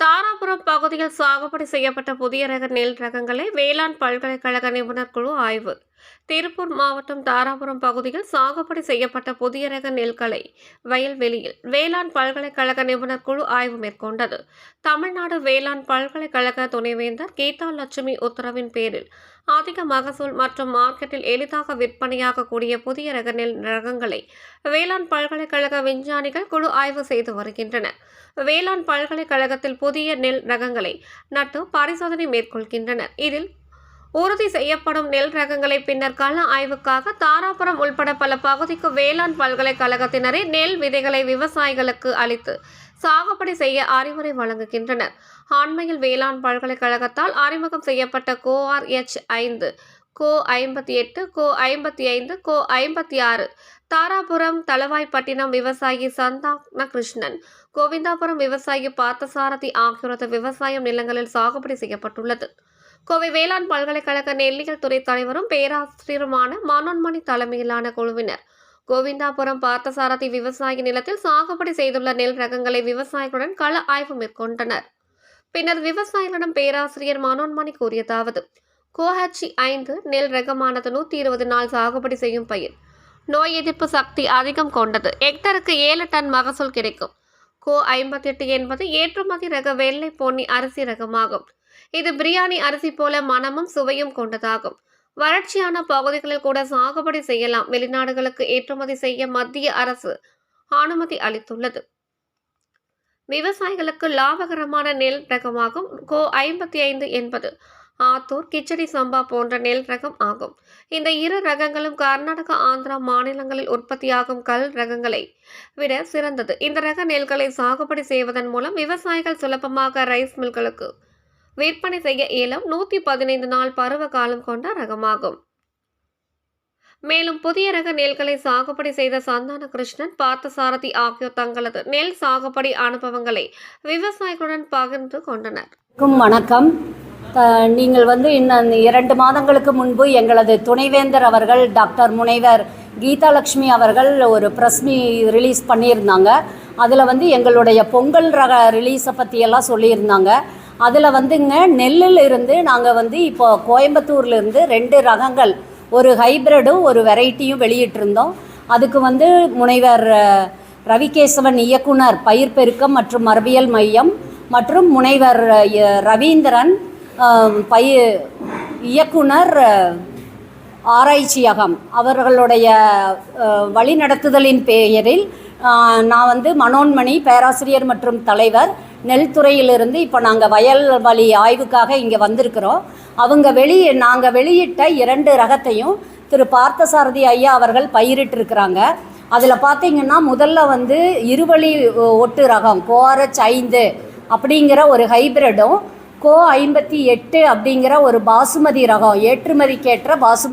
தாராபுரம் பகுதியில் சாகுபடி செய்யப்பட்ட புதிய ரக நெல் ரகங்களை வேளாண் பல்கலைக்கழக நிபுணர் குழு ஆய்வு. திருப்பூர் மாவட்டம் தாராபுரம் பகுதியில் சாகுபடி செய்யப்பட்ட புதிய ரக நெல்களை வயல்வெளியில் வேளாண் பல்கலைக்கழக நிபுணர் குழு ஆய்வு மேற்கொண்டது. தமிழ்நாடு வேளாண் பல்கலைக்கழக துணைவேந்தர் கீதா லட்சுமி உத்தரவின் பேரில் அதிக மகசூல் மற்றும் மார்க்கெட்டில் எளிதாக விற்பனையாகக்கூடிய புதிய ரக நெல் ரகங்களை வேளாண் பல்கலைக்கழக விஞ்ஞானிகள் குழு ஆய்வு செய்து வருகின்றனர் வேளாண் பல்கலைக்கழகத்தில் புதிய நெல் ரகங்களை நட்டு பரிசோதனை மேற்கொள்கின்றனர். இதில் உறுதி செய்யப்படும் நெல் ரகங்களை பின்னர் கள ஆய்வுக்காக தாராபுரம் உள்பட பல பகுதிக்கு வேளாண் பல்கலைக்கழகத்தினரே நெல் விதைகளை விவசாயிகளுக்கு அளித்து சாகுபடி செய்ய அறிவுரை வழங்குகின்றனர். ஆண்மையில் வேளாண் பல்கலைக்கழகத்தால் அறிமுகம் செய்யப்பட்ட கோஆர் எச் ஐந்து கோ ஐம்பத்தி எட்டு கோ ஐம்பத்தி ஐந்து கோ ஐம்பத்தி ஆறு தாராபுரம் தளவாய்ப்பட்டினம் விவசாயி சந்தான கிருஷ்ணன் கோவிந்தாபுரம் விவசாயி பார்த்தசாரதி ஆகியோரது விவசாயம் நிலங்களில் சாகுபடி செய்யப்பட்டுள்ளது. கோவை வேளாண் பல்கலைக்கழக நெல்லியல் துறை தலைவரும் பேராசிரியருமான மனோன்மணி தலைமையிலான குழுவினர். கோவிந்தாபுரம் பார்த்தசாரதி விவசாய நிலத்தில் சாகுபடி செய்துள்ள நெல் ரகங்களை விவசாயிகளுடன் கள ஆய்வு மேற்கொண்டனர். பின்னர் விவசாயிகளிடம் பேராசிரியர் மனோன்மணி கூறியதாவது கோஹச்சி ஐந்து நெல் ரகமானது நூற்றி இருபது நாள் சாகுபடி செய்யும் பயிர். நோய் எதிர்ப்பு சக்தி அதிகம் கொண்டது. ஹெக்டருக்கு ஏழு டன் மகசூல் கிடைக்கும். கோ ஐம்பத்தி எட்டு என்பது ஏற்றுமதி ரக வெள்ளை பொன்னி அரிசி ரகமாகும். இது பிரியாணி அரிசி போல மனமும் சுவையும் கொண்டதாகும். வறட்சியான பகுதிகளில் கூட சாகுபடி செய்யலாம். வெளிநாடுகளுக்கு ஏற்றுமதி செய்ய மத்திய அரசு அனுமதி அளித்துள்ளது. விவசாயிகளுக்கு லாபகரமான நெல் ரகமாகும். கோ ஐம்பத்தி ஐந்து என்பது ஆத்தூர் கிச்சடி சம்பா போன்ற நெல் ரகம் ஆகும். இந்த இரு ரகங்களும் கர்நாடகா ஆந்திரா மாநிலங்களில் உற்பத்தியாகும் கல் ரகங்களை விட சிறந்தது. இந்த ரக நெல்களை சாகுபடி செய்வதன் மூலம் விவசாயிகள் சுலபமாக ரைஸ் மில்களுக்கு விற்பனை செய்ய இயலும். நூற்றி பதினைந்து நாள் பருவ காலம் கொண்ட ரகமாகும். மேலும் புதிய ரக நெல்களை சாகுபடி செய்த சந்தான கிருஷ்ணன் பார்த்தசாரதி ஆகியோர் தங்களது நெல் சாகுபடி அனுபவங்களை விவசாயிகளுடன் பகிர்ந்து கொண்டனர். வணக்கம். நீங்கள் வந்து இன்னும் இரண்டு மாதங்களுக்கு முன்பு எங்களது துணைவேந்தர் அவர்கள் டாக்டர் முனைவர் கீதாலட்சுமி அவர்கள் ஒரு ப்ரெஸ் மீ ரிலீஸ் பண்ணியிருந்தாங்க. அதில் வந்து எங்களுடைய பொங்கல் ரக ரிலீஸை பற்றியெல்லாம் சொல்லியிருந்தாங்க. அதில் வந்துங்க நெல்லில் இருந்து நாங்கள் வந்து இப்போ கோயம்புத்தூர்லேருந்து ரெண்டு ரகங்கள் ஒரு ஹைப்ரிடும் ஒரு வெரைட்டியும் வெளியிட்டிருந்தோம். அதுக்கு வந்து முனைவர் ரவிகேசவன் இயக்குனர் பயிர் பெருக்கம் மற்றும் மரபியல் மையம் மற்றும் முனைவர் ரவீந்திரன் பய இயக்குனர் ஆராய்ச்சியகம். அவர்களுடைய வழிநடத்துதலின் பெயரில் நான் வந்து மனோன்மணி பேராசிரியர் மற்றும் தலைவர் நெல் துறையிலிருந்து இப்போ நாங்கள் வயல் வழி ஆய்வுக்காக இங்கே வந்திருக்கிறோம். அவங்க வெளியே நாங்கள் வெளியிட்ட இரண்டு ரகத்தையும் திரு. பார்த்தசாரதி ஐயா அவர்கள் பயிரிட்டிருக்கிறாங்க. அதில் பார்த்தீங்கன்னா முதல்ல வந்து இருவழி ஒட்டு ரகம் கோரச் ஐந்து அப்படிங்கிற ஒரு ஹைபிரிடும் கோ ஐம்பத்தி எட்டு அப்படிங்கிற ஒரு பாசுமதி ரகம் ஏற்றுமதிக்கேற்ற பாசுமதி